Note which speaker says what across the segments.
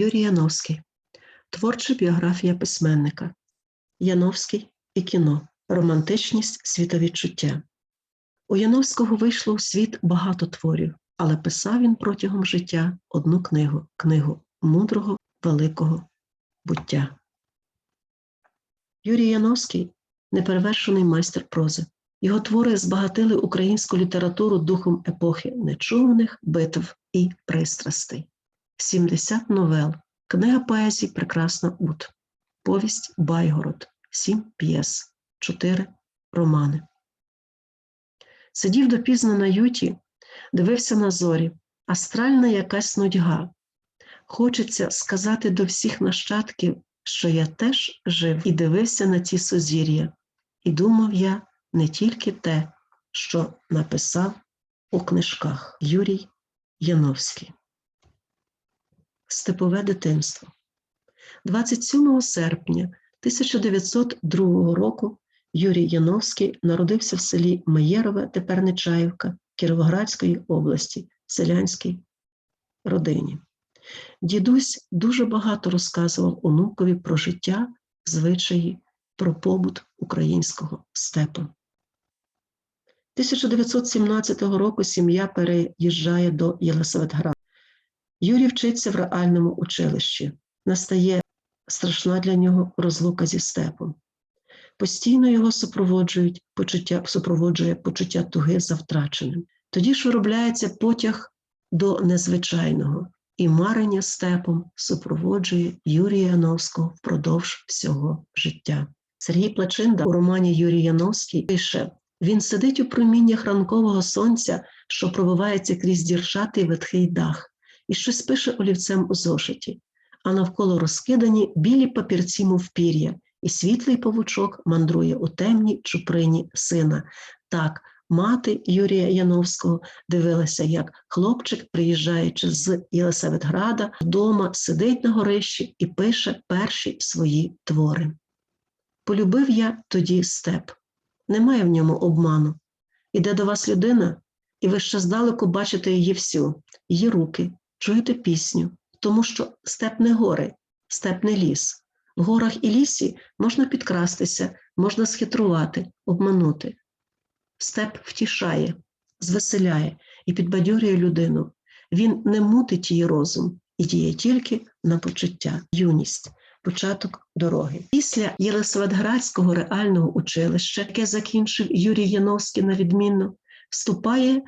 Speaker 1: Юрій Яновський. Творча біографія письменника. Яновський і кіно. Романтичність світовідчуття. У Яновського вийшло у світ багато творів, але писав він протягом життя одну книгу книгу мудрого великого буття. Юрій Яновський неперевершений майстер прози. Його твори збагатили українську літературу духом епохи нечуваних битв і пристрастей. 70 новел, книга поезії Прекрасна Ут, повість Байгород, сім п'єс, чотири романи. Сидів допізно на юті, дивився на зорі, астральна якась нудьга. Хочеться сказати до всіх нащадків, що я теж жив і дивився на ці сузір'я, і думав я не тільки те, що написав у книжках Юрій Яновський. Степове дитинство. 27 серпня 1902 року Юрій Яновський народився в селі Маєрове, тепер Нечаївка, Кіровоградської області, селянській родині. Дідусь дуже багато розказував онукові про життя, звичаї, про побут українського степу. 1917 року сім'я переїжджає до Єлисаветграда. Юрій вчиться в реальному училищі. Настає страшна для нього розлука зі степом. Постійно його супроводжують почуття, супроводжує почуття туги за втраченим. Тоді ж виробляється потяг до незвичайного, і марення степом супроводжує Юрія Яновського впродовж всього життя. Сергій Плачинда у романі Юрій Яновський пише: він сидить у проміннях ранкового сонця, що пробивається крізь дірчатий ветхий дах, і щось пише олівцем у зошиті, а навколо розкидані білі папірці, мов пір'я, і світлий павучок мандрує у темній чуприні сина. Так, мати Юрія Яновського дивилася, як хлопчик, приїжджаючи з Єлисаветграда, вдома сидить на горищі і пише перші свої твори. Полюбив я тоді степ. Немає в ньому обману. Іде до вас людина, і ви ще здалеку бачите її всю, її руки, чуєте пісню, тому що степ не гори, степ не ліс. В горах і лісі можна підкрастися, можна схитрувати, обманути. Степ втішає, звеселяє і підбадьорює людину. Він не мутить її розум і діє тільки на почуття, юність, початок дороги. Після Єлисаветградського реального училища, яке закінчив Юрій Яновський на відмінно, вступає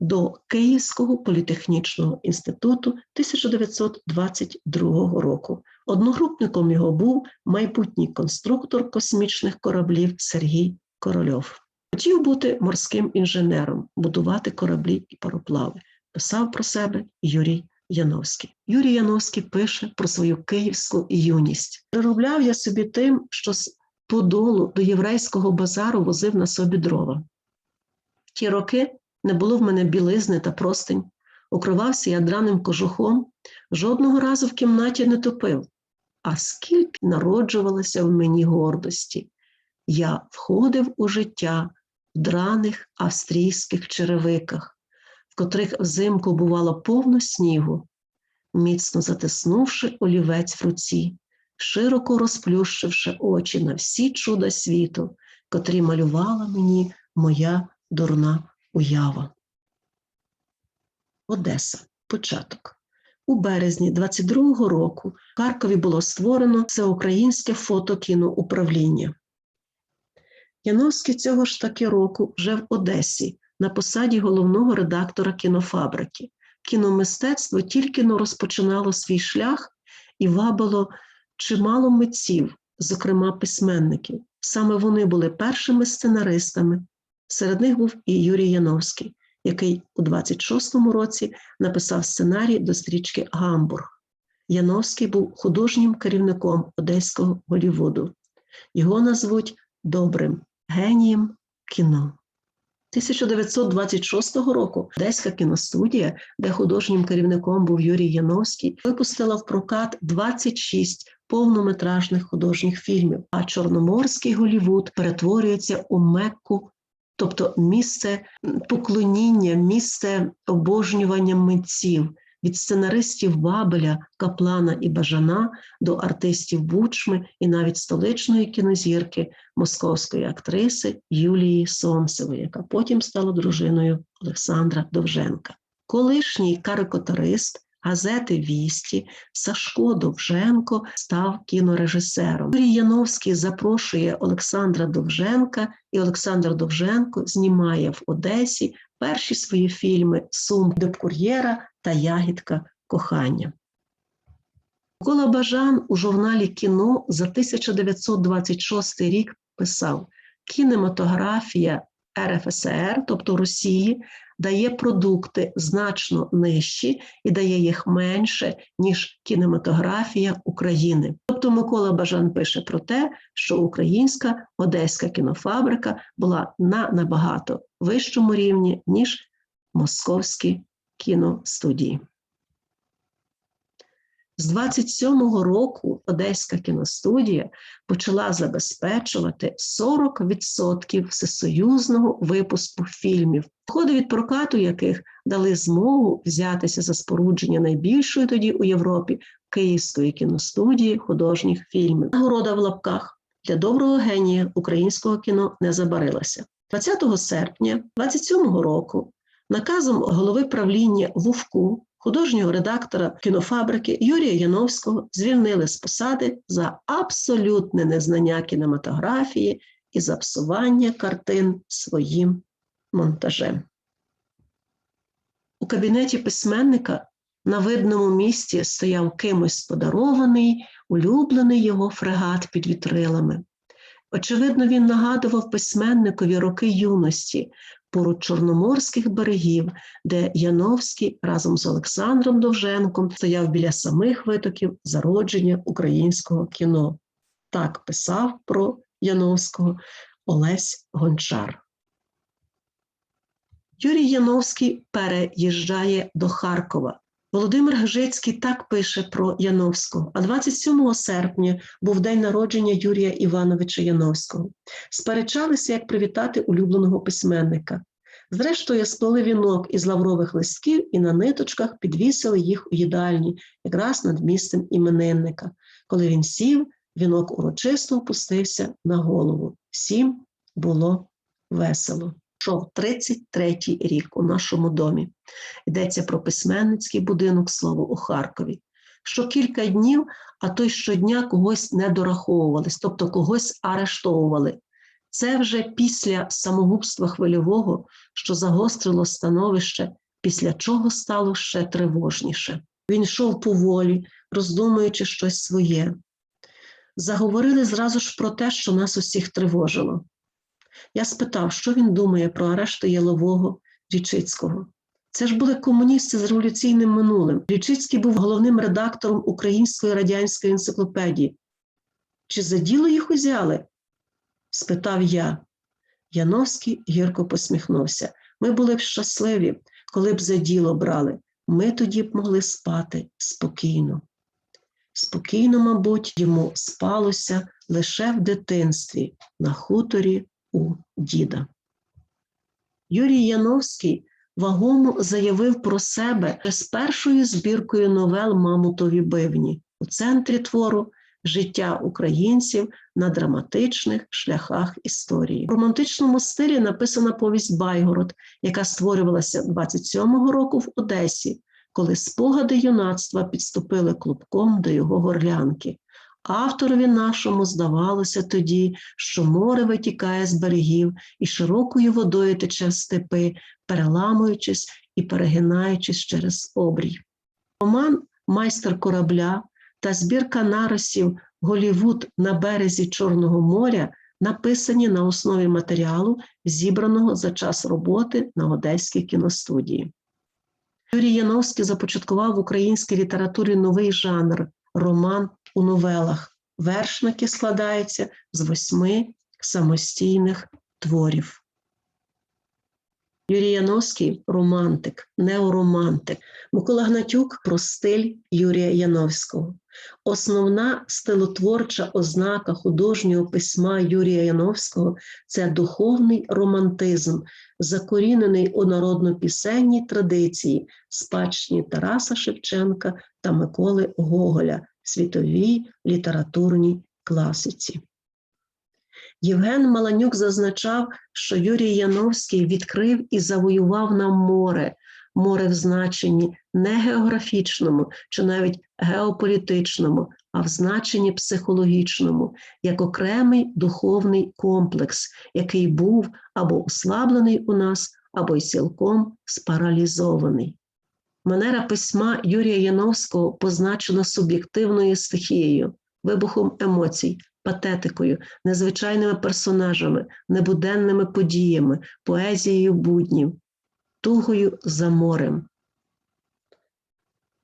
Speaker 1: до Київського політехнічного інституту 1922 року. Одногрупником його був майбутній конструктор космічних кораблів Сергій Корольов. Хотів бути морським інженером, будувати кораблі і пароплави. Писав про себе Юрій Яновський. Юрій Яновський пише про свою київську юність. Переробляв я собі тим, що з Подолу до єврейського базару возив на собі дрова. Ті роки не було в мене білизни та простень, укривався я драним кожухом, жодного разу в кімнаті не топив. А скільки народжувалося в мені гордості, я входив у життя в драних австрійських черевиках, в котрих взимку бувало повно снігу, міцно затиснувши олівець в руці, широко розплющивши очі на всі чуда світу, котрі малювала мені моя дурна уява. Одеса. Початок. У березні 22-го року в Харкові було створено всеукраїнське фотокіноуправління. Яновський цього ж таки року вже в Одесі на посаді головного редактора кінофабрики. Кіномистецтво тільки но розпочинало свій шлях і вабило чимало митців, зокрема письменників. Саме вони були першими сценаристами. Серед них був і Юрій Яновський, який у 26-му році написав сценарій до стрічки Гамбург. Яновський був художнім керівником Одеського Голівуду. Його назвуть добрим генієм кіно. 1926 року Одеська кіностудія, де художнім керівником був Юрій Яновський, випустила в прокат 26 повнометражних художніх фільмів, а Чорноморський Голівуд перетворюється у Мекку, тобто місце поклоніння, місце обожнювання митців, від сценаристів Бабеля, Каплана і Бажана до артистів Бучми і навіть столичної кінозірки московської актриси Юлії Сонцевої, яка потім стала дружиною Олександра Довженка. Колишній карикатурист газети Вісті Сашко Довженко став кінорежисером. Юрій Яновський запрошує Олександра Довженка, і Олександр Довженко знімає в Одесі перші свої фільми Сум Депкур'єра та Ягідка кохання. Микола Бажан у журналі Кіно за 1926 рік писав: кінематографія РФСР, тобто Росії, дає продукти значно нижчі і дає їх менше, ніж кінематографія України. Тобто Микола Бажан пише про те, що українська одеська кінофабрика була на набагато вищому рівні, ніж московські кіностудії. З 27-го року Одеська кіностудія почала забезпечувати 40% всесоюзного випуску фільмів, доходи від прокату яких дали змогу взятися за спорудження найбільшої тоді у Європі Київської кіностудії художніх фільмів. Нагорода в лапках для доброго генія українського кіно не забарилася. 20 серпня 27-го року наказом голови правління ВУФКу художнього редактора кінофабрики Юрія Яновського звільнили з посади за абсолютне незнання кінематографії і за псування картин своїм монтажем. У кабінеті письменника на видному місці стояв кимось подарований, улюблений його фрегат під вітрилами. Очевидно, він нагадував письменникові роки юності, поруч Чорноморських берегів, де Яновський разом з Олександром Довженком стояв біля самих витоків зародження українського кіно. Так писав про Яновського Олесь Гончар. Юрій Яновський переїжджає до Харкова. Володимир Гжицький так пише про Яновського. А 27 серпня був день народження Юрія Івановича Яновського. Сперечалися, як привітати улюбленого письменника. Зрештою, сплели вінок із лаврових листків і на ниточках підвісили їх у їдальні, якраз над місцем іменинника. Коли він сів, вінок урочисто опустився на голову. Всім було весело. Шов 33-й рік у нашому домі. Йдеться про письменницький будинок слово у Харкові. Що кілька днів, а то й щодня когось не дораховувались, тобто когось арештовували. Це вже після самогубства хвильового, що загострило становище, після чого стало ще тривожніше. Він йшов поволі, роздумуючи щось своє. Заговорили зразу ж про те, що нас усіх тривожило. Я спитав, що він думає про арешти Ялового Річицького. Це ж були комуністи з революційним минулим. Річицький був головним редактором Української радянської енциклопедії. Чи за діло їх узяли? спитав я. Яновський гірко посміхнувся. Ми були б щасливі, коли б за діло брали. Ми тоді б могли спати спокійно. Спокійно, мабуть, йому спалося лише в дитинстві на хуторі у діда. Юрій Яновський вагомо заявив про себе з першою збіркою новел Мамутові бивні у центрі твору життя українців на драматичних шляхах історії. В романтичному стилі написана повість Байгород, яка створювалася 27-го року в Одесі, коли спогади юнацтва підступили клубком до його горлянки. Авторові нашому здавалося тоді, що море витікає з берегів і широкою водою тече в степи, переламуючись і перегинаючись через обрій. Роман Майстер корабля та збірка нарисів Голівуд на березі Чорного моря написані на основі матеріалу, зібраного за час роботи на Одеській кіностудії. Юрій Яновський започаткував в українській літературі новий жанр роман у новелах. Вершники складаються з восьми самостійних творів. Юрій Яновський романтик, неоромантик. Микола Гнатюк про стиль Юрія Яновського. Основна стилотворча ознака художнього письма Юрія Яновського це духовний романтизм, закорінений у народно-пісенній традиції спадщині Тараса Шевченка та Миколи Гоголя, світовій літературній класиці. Євген Маланюк зазначав, що Юрій Яновський відкрив і завоював нам море, море в значенні не географічному чи навіть геополітичному, а в значенні психологічному, як окремий духовний комплекс, який був або ослаблений у нас, або й цілком спаралізований. Манера письма Юрія Яновського позначена суб'єктивною стихією, вибухом емоцій, патетикою, незвичайними персонажами, небуденними подіями, поезією буднів, тугою за морем.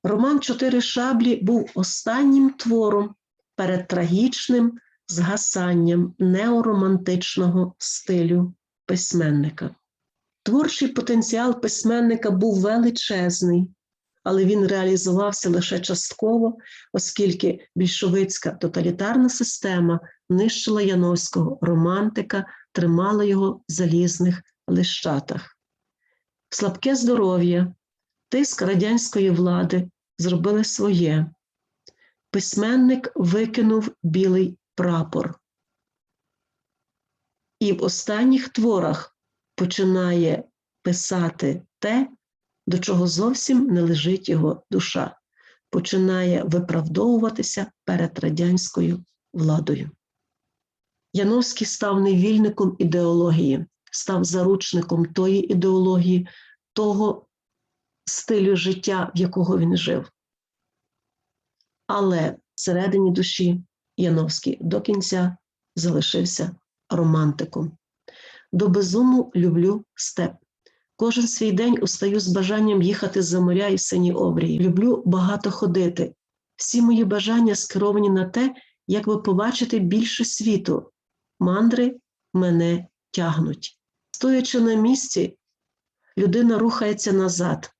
Speaker 1: Роман Чотири шаблі був останнім твором перед трагічним згасанням неоромантичного стилю письменника. Творчий потенціал письменника був величезний, але він реалізувався лише частково, оскільки більшовицька тоталітарна система нищила Яновського романтика, тримала його в залізних лищатах. Слабке здоров'я, тиск радянської влади зробили своє. Письменник викинув білий прапор. І в останніх творах починає писати те, до чого зовсім не лежить його душа, починає виправдовуватися перед радянською владою. Яновський став невільником ідеології, став заручником тої ідеології, того стилю життя, в якого він жив. Але всередині душі Яновський до кінця залишився романтиком. До безуму люблю степ. Кожен свій день устаю з бажанням їхати за моря і сині обрії. Люблю багато ходити. Всі мої бажання скеровані на те, як би побачити більше світу. Мандри мене тягнуть. Стоячи на місці, людина рухається назад,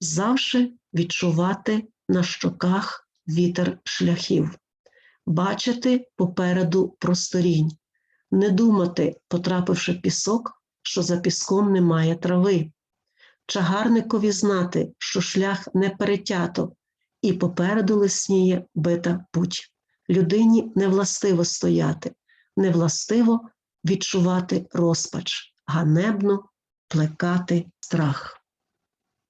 Speaker 1: завжди відчувати на щоках вітер шляхів, бачити попереду просторінь, не думати, потрапивши в пісок, що за піском немає трави, чагарникові знати, що шлях не перетято, і попереду лисніє бита путь. Людині невластиво стояти, невластиво відчувати розпач, ганебно плекати страх.